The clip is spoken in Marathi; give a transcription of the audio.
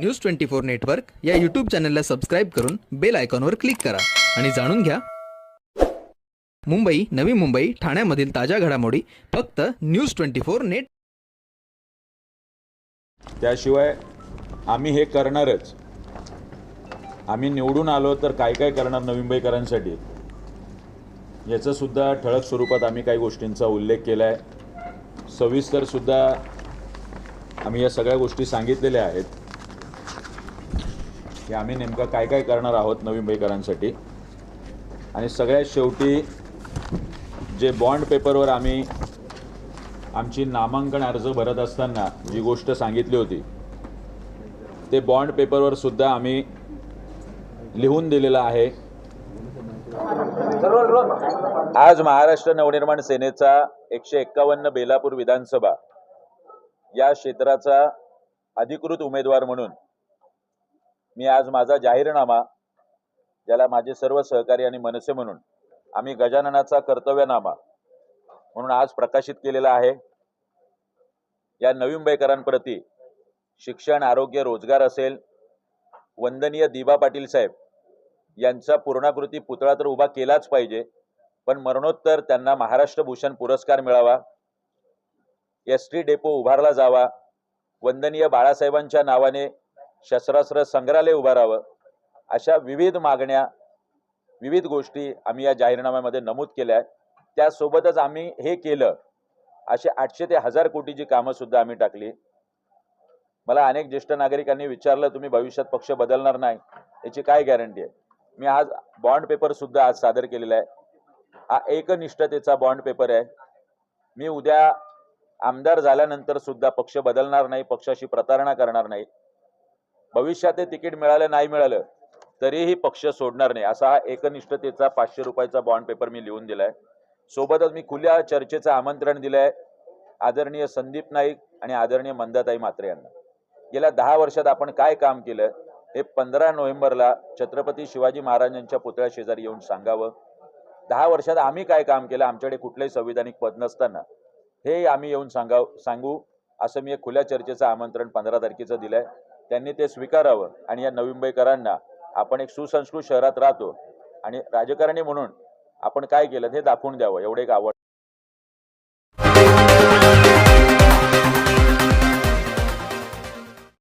न्यूज ट्वेंटी फोर नेटवर्क या यूट्यूब चॅनलला सबस्क्राईब करून बेल आयकॉनवर क्लिक करा. आणि जाणून घ्या. मुंबई नवी मुंबई ठाण्यामधील ताज्या घडामोडी फक्त न्यूज ट्वेंटी फोर नेट त्याशिवाय आम्ही हे करणारच. आम्ही निवडून आलो तर काय काय करणार नवी मुंबईकरांसाठी? याचं सुद्धा ठळक स्वरूपात आम्ही काही गोष्टींचा उल्लेख केला आहे सविस्तर सुद्धा आम्ही या सगळ्या गोष्टी सांगितलेल्या आहेत. की आम्ही नेमकं काय काय करणार आहोत नवीन मुंबईकरांसाठी आणि सगळ्यात शेवटी जे बॉन्ड पेपरवर आम्ही आमची नामांकन अर्ज भरत असताना जी गोष्ट सांगितली होती ते बॉन्ड पेपरवर सुद्धा आम्ही लिहून दिलेलं आहे. आज महाराष्ट्र नवनिर्माण सेनेचा एकशे एक्कावन्न बेलापूर विधानसभा या क्षेत्राचा अधिकृत उमेदवार म्हणून मी आज माझा जाहीरनामा ज्याला माझे सर्व सहकारी आणि मनसे म्हणून आम्ही गजाननाचा कर्तव्यनामा म्हणून आज प्रकाशित केलेला आहे. या नवी मुंबईकरांप्रती शिक्षण आरोग्य रोजगार असेल वंदनीय दिबा पाटील साहेब यांचा पूर्णाकृती पुतळा तर उभा केलाच पाहिजे पण मरणोत्तर त्यांना महाराष्ट्र भूषण पुरस्कार मिळावा एस टी डेपो उभारला जावा वंदनीय बाळासाहेबांच्या नावाने शस्त्रास्त्र संग्रहालय उभारावं अशा विविध मागण्या विविध गोष्टी आम्ही या जाहीरनाम्यामध्ये नमूद केल्या आहेत. त्यासोबतच आम्ही हे केलं. असे आठशे ते हजार कोटीची कामं सुद्धा आम्ही टाकली. मला अनेक ज्येष्ठ नागरिकांनी विचारलं तुम्ही भविष्यात पक्ष बदलणार नाही. याची काय गॅरंटी आहे? मी आज बॉन्ड पेपर सुद्धा आज सादर केलेला आहे. हा एकनिष्ठतेचा बॉन्ड पेपर आहे. मी उद्या आमदार झाल्यानंतर सुद्धा पक्ष बदलणार नाही पक्षाशी प्रतारणा करणार नाही. भविष्यात ते तिकीट मिळालं नाही मिळालं तरीही पक्ष सोडणार नाही. असा हा एकनिष्ठतेचा पाचशे रुपयाचा बॉन्ड पेपर मी लिहून दिलाय. सोबतच मी खुल्या चर्चेचं आमंत्रण दिलंय. आदरणीय संदीप नाईक आणि आदरणीय मंदाताई मात्रे यांना. गेल्या दहा वर्षात आपण काय काम केलं हे पंधरा नोव्हेंबरला छत्रपती शिवाजी महाराजांच्या पुतळ्या शेजारी येऊन सांगावं. दहा वर्षात आम्ही काय काम केलं आमच्याकडे कुठलंही संविधानिक पद नसताना हे आम्ही येऊन सांगाव सांगू असं मी एक खुल्या चर्चेचं आमंत्रण पंधरा तारखेचं दिलंय. त्यांनी ते स्वीकारावं. आणि या नवी मुंबईकरांना आपण एक सुसंस्कृत शहरात राहतो. आणि राजकारणी म्हणून आपण काय केलं हे दाखवून द्यावं. एवढे एक आवड